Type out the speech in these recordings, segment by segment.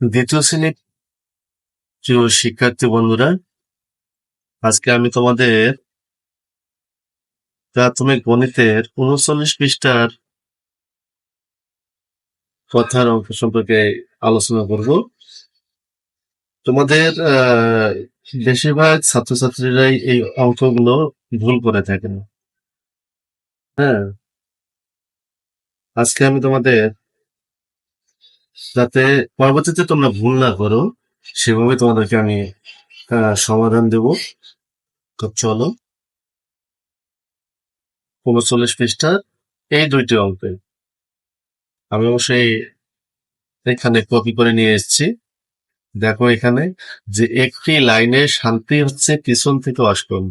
দ্বিতীয় শ্রেণির প্রিয় শিক্ষার্থী বন্ধুরা, আজকে আমি তোমাদের প্রাথমিক গণিতের উনচল্লিশ পৃষ্ঠার কথার অংশ সম্পর্কে আলোচনা করব। তোমাদের বেশিরভাগ ছাত্রছাত্রীরাই এই অঙ্কগুলো ভুল করে থাকেন। হ্যাঁ আজকে আমি তোমাদের যাতে পরবর্তীতে তোমরা ভুল না করো, সেভাবে তোমাদেরকে আমি সমাধান দেব। তো চলো। উনচল্লিশ পৃষ্ঠার এই দুইটি অঙ্কে। আমি অবশ্যই এখানে কপি করে নিয়ে এসেছি। দেখো এখানে যে একটি লাইনে শান্তি হচ্ছে পিছন থেকে অষ্টম।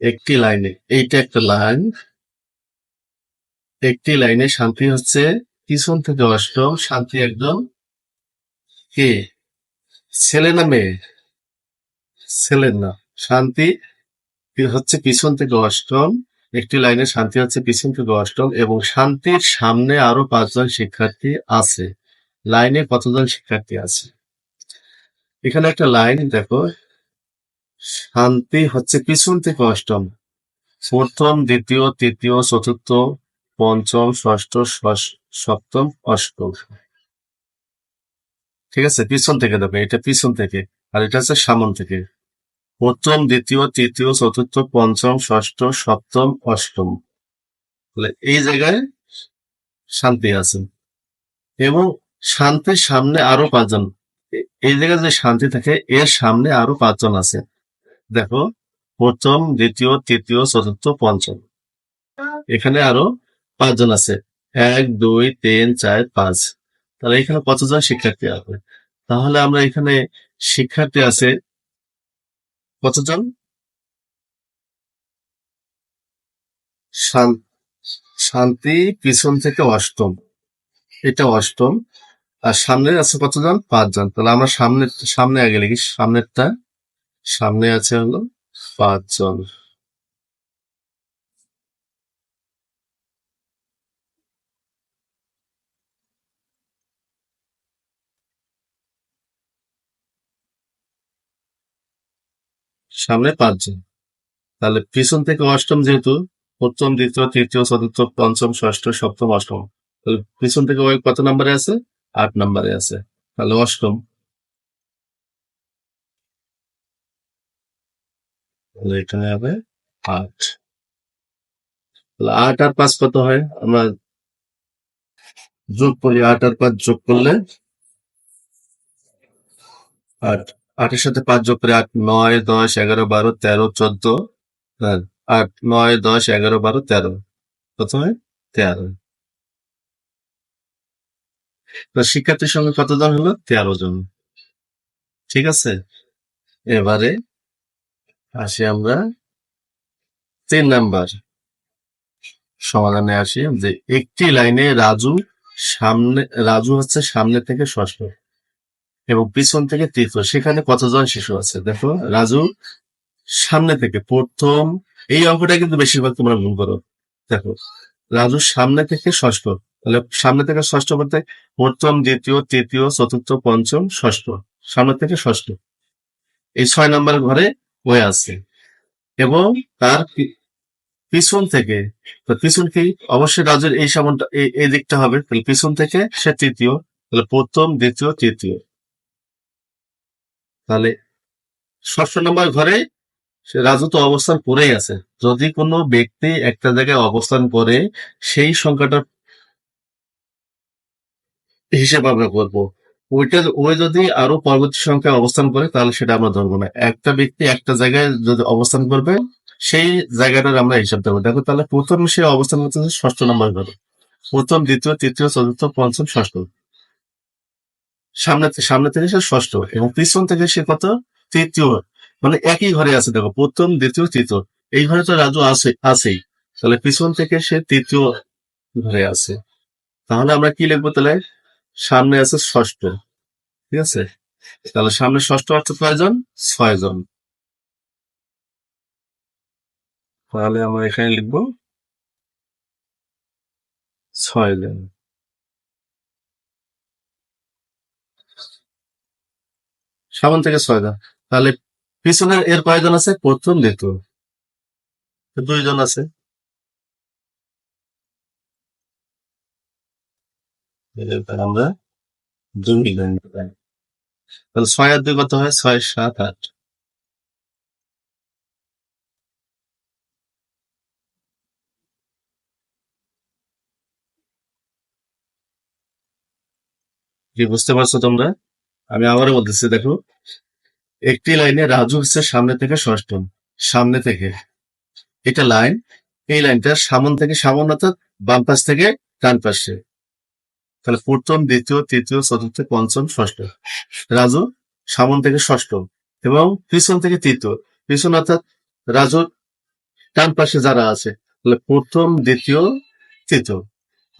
একটি লাইনে, এইটা একটা লাইন। একটি লাইনে শান্তি হচ্ছে পিছন থেকে অষ্টম শান্তি একদম। কে? ছেলে না মেয়ে? ছেলের না। শান্তি হচ্ছে পিছন থেকে অষ্টম একটি লাইনে শান্তি হচ্ছে পিছন থেকে অষ্টম এবং শান্তির সামনে আরও পাঁচজন শিক্ষার্থী আছে। লাইনে কতজন শিক্ষার্থী আছে? এখানে একটা লাইন দেখো। শান্তি হচ্ছে পিছন থেকে অষ্টম প্রথম, দ্বিতীয়, তৃতীয়, চতুর্থ, পঞ্চম, ষষ্ঠ, ষষ্ঠ- সপ্তম অষ্টম। ঠিক আছে, পিছন থেকে দেখো, এটা পিছন থেকে, আর এটা হচ্ছে সামন থেকে। প্রথম, দ্বিতীয়, তৃতীয়, চতুর্থ, পঞ্চম, ষষ্ঠ, সপ্তম, অষ্টম। তাহলে এই জায়গায় শান্তি আছে। এবং শান্তির সামনে আরও পাঁচজন এই জায়গায় যে শান্তি থাকে, এর সামনে আরও পাঁচজন আছে। দেখো, প্রথম, দ্বিতীয়, তৃতীয়, চতুর্থ, পঞ্চম। এখানে আরও পাঁচজন আছে। এক, দুই, তিন, চার, পাঁচ। তাহলে এখানে কতজন শিক্ষার্থী আছে। তাহলে আমরা এখানে শিক্ষার্থী আছে কতজন শান- শান্তি পিছন থেকে অষ্টম। এটা অষ্টম। আর সামনে আছে কতজন পাঁচজন তাহলে আমরা সামনে সামনে আগে লিখি। সামনেরটা, সামনে আছে হলো পাঁচজন সামনে পাঁচজন। তাহলে পিছন থেকে অষ্টম যেহেতু প্রথম দ্বিতীয়, তৃতীয়, চতুর্থ, পঞ্চম, ষষ্ঠ, সপ্তম, অষ্টম। তাহলে পিছন থেকে ওই কত নম্বরে আছে? আট নম্বরে আছে। তাহলে অষ্টম। তাহলে এখানে হবে আট। তাহলে আট আর পাঁচ কত হয়? আমরা যোগ করি, আট আর পাঁচ যোগ করলে আট। আটের সাথে পাঁচ যোগ করে আট নয় দশ এগারো বারো তেরো চোদ্দ হ্যাঁ, আট নয় দশ এগারো বারো তেরো। হয় তেরো। শিক্ষার্থীর সঙ্গে কতজন হলো? তেরো জন। ঠিক আছে? এবারে আসি আমরা তিন নাম্বার। সমাধানে আসি যে একটি লাইনে রাজু সামনে রাজু হচ্ছে সামনে থেকে ষষ্ঠ। এবং পিছন থেকে তৃতীয়, সেখানে কতজন শিশু আছে? দেখো, রাজু, সামনে থেকে প্রথম, এই অঙ্কটা কিন্তু বেশিরভাগ তোমরা ভুল করো। দেখো, রাজু সামনে থেকে ষষ্ঠ, তাহলে সামনে থেকে ষষ্ঠ বলতে প্রথম, দ্বিতীয়, তৃতীয়, চতুর্থ, পঞ্চম, ষষ্ঠ, সামনে থেকে ষষ্ঠ। এই ছয় নম্বর ঘরে হয়ে আছে। এবং তার পিছন থেকে, তো পিছন কি? অবশ্যই রাজুর এই সামনটা এই দিকটা হবে। তাহলে পিছন থেকে সে তৃতীয়, তাহলে প্রথম, দ্বিতীয়, তৃতীয়। তাহলে ষষ্ঠ নম্বর ঘরে সে রাজু তো অবস্থান করেই আছে। যদি কোনো ব্যক্তি একটা জায়গায় অবস্থান করে, সেই সংখ্যাটার হিসেব আমরা করব। ওইটা ওই যদি আরও পরবর্তী সংখ্যায় অবস্থান করে, তাহলে সেটা আমরা ধরবো না। একটা ব্যক্তি একটা জায়গায় যদি অবস্থান করবে, সেই জায়গাটার আমরা হিসাব দেবো। দেখো তাহলে প্রথম সে অবস্থান করতেছে ষষ্ঠ নম্বর ঘরে। প্রথম, দ্বিতীয়, তৃতীয়, চতুর্থ, পঞ্চম, ষষ্ঠ। সামনে সামনে থেকে সে ষষ্ঠ এবং পিছন থেকে সে কত? তৃতীয়। মানে একই ঘরে আছে, দেখো, প্রথম, দ্বিতীয়, তৃতীয়। এই ঘরে তো রাজু আছে, আছেই। তাহলে পিছন থেকে সে তৃতীয় ঘরে আছে। তাহলে আমরা কি লিখব তাহলে? সামনে আছে ষষ্ঠ। ঠিক আছে? তাহলে সামনে ষষ্ঠ অর্থাৎ কয়জন? ছয় জন তাহলে আমরা এখানে লিখব ছয় সামন থেকে ছয়জন তাহলে পিছনে এর কয়জন আছে? প্রথম দ্বিতীয় দুইজন আছে। আমরা দুই ছয় আর দুই কত হয়? ছয়, সাত, আট। বুঝতে পারছ তোমরা? আমি আবারও বলতেছি, দেখো, একটি লাইনে রাজু হচ্ছে সামনে থেকে ষষ্ঠ সামনে থেকে। এটা লাইন, এই লাইনটা সামন থেকে সামন অর্থাৎ বাম পাশ থেকে ডান পাশে। তাহলে প্রথম, দ্বিতীয়, তৃতীয়, চতুর্থ, পঞ্চম, ষষ্ঠ। রাজু সামন থেকে ষষ্ঠ এবং পিছন থেকে তৃতীয়। পিছন অর্থাৎ রাজুর ডান পাশে যারা আছে, তাহলে প্রথম, দ্বিতীয়, তৃতীয়।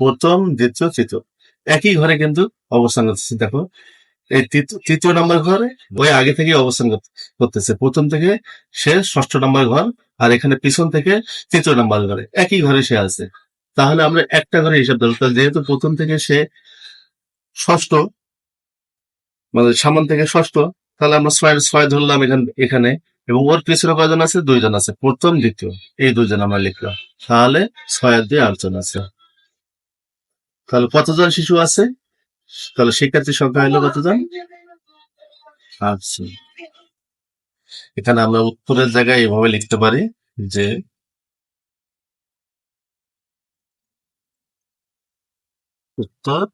প্রথম, দ্বিতীয়, তৃতীয়। একই ঘরে কিন্তু অবস্থান দেখো। এই তৃতীয়- নম্বর ঘরে ওই আগে থেকে অবস্থান করতেছে। প্রথম থেকে সে ষষ্ঠ নম্বর ঘর আর এখানে পিছন থেকে তৃতীয় নম্বর ঘরে। একই ঘরে সে আছে। তাহলে আমরা একটা ঘরে হিসাব ধরবো। তাহলে যেহেতু প্রথম থেকে সে ষষ্ঠ মানে সামন থেকে ষষ্ঠ, তাহলে আমরা ছয় ছয় ধরলাম এখানে এখানে এবং ওর পিছনে কয়জন আছে? দুইজন আছে। প্রথম, দ্বিতীয়। এই দুইজন আমরা লিখলাম। তাহলে ছয় দুই আটজন আছে। তাহলে কতজন শিশু আছে? তাহলে শিক্ষার্থীর সংখ্যা হলো কতজন আচ্ছা এখানে আমরা উত্তরের জায়গায় এভাবে লিখতে পারি যে উত্তর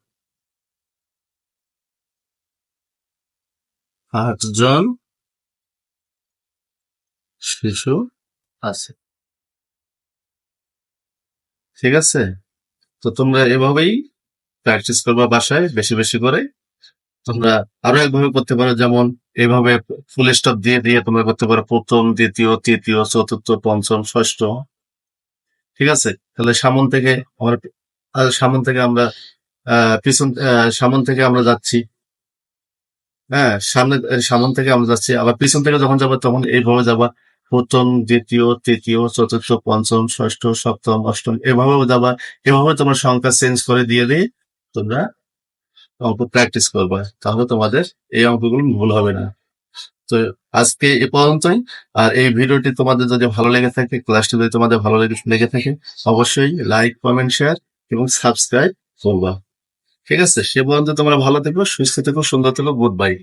আটজন শিশু আছে। ঠিক আছে? তো তোমরা এভাবেই প্র্যাকটিস করবা বাসায় বেশি বেশি করে। তোমরা আরও একভাবে করতে পারো, যেমন এইভাবে ফুল স্টপ দিয়ে দিয়ে তোমরা করতে পারো প্রথম, দ্বিতীয়, তৃতীয়, চতুর্থ, পঞ্চম, ষষ্ঠ। ঠিক আছে? তাহলে সামন থেকে আমরা সামন থেকে আমরা পিছন সামন থেকে আমরা যাচ্ছি। হ্যাঁ সামনে, সামন থেকে আমরা যাচ্ছি। আবার পিছন থেকে যখন যাব তখন এইভাবে যাবা। প্রথম, দ্বিতীয়, তৃতীয়, চতুর্থ, পঞ্চম, ষষ্ঠ, সপ্তম, অষ্টম, এভাবেও যাবা। এভাবে তোমার সংখ্যা চেঞ্জ করে দিয়ে দিয়ে তোমরা অঙ্ক প্র্যাকটিস করবে, তাহলে তোমাদের এই অঙ্কগুলো ভুল হবে না। তো আজকে এ পর্যন্তই, আর এই ভিডিওটি তোমাদের যদি ভালো লেগে থাকে ক্লাসটি যদি তোমাদের ভালো লেগে লেগে থাকে, অবশ্যই লাইক কমেন্ট শেয়ার এবং সাবস্ক্রাইব করবা। ঠিক আছে, সে পর্যন্ত তোমরা ভালো থেকো, সুস্থ থেকো, সুন্দর থেকো গুড বাই